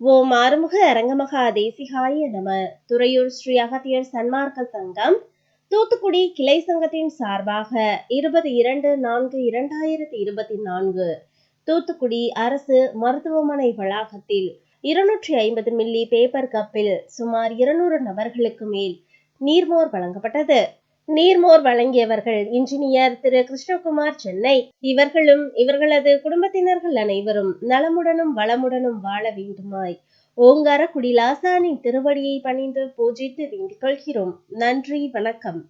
ஓம் ஆறுமுக அரங்கமகா தேசிகாய நம துறையூர் ஸ்ரீ அகத்தியர் சன்மார்க்க சங்கம். தூத்துக்குடி கிளை சங்கத்தின் சார்பாக இருபது இரண்டு நான்கு இரண்டாயிரத்தி இருபத்தி நான்கு தூத்துக்குடி அரசு மருத்துவமனை வளாகத்தில் இருநூற்றி ஐம்பது மில்லி பேப்பர் கப்பில் சுமார் இருநூறு நபர்களுக்கு மேல் நீர்மோர் வழங்கப்பட்டது. நீர்மோர் வழங்கியவர்கள் இன்ஜினியர் திரு கிருஷ்ணகுமார் சென்னை. இவர்களும் இவர்களது குடும்பத்தினர்கள் அனைவரும் நலமுடனும் வளமுடனும் வாழ வேண்டுமாய். ஓங்கார குடிலாசானின் திருவடியை பணிந்து பூஜித்து வேண்டிக் கொள்கிறோம். நன்றி வணக்கம்.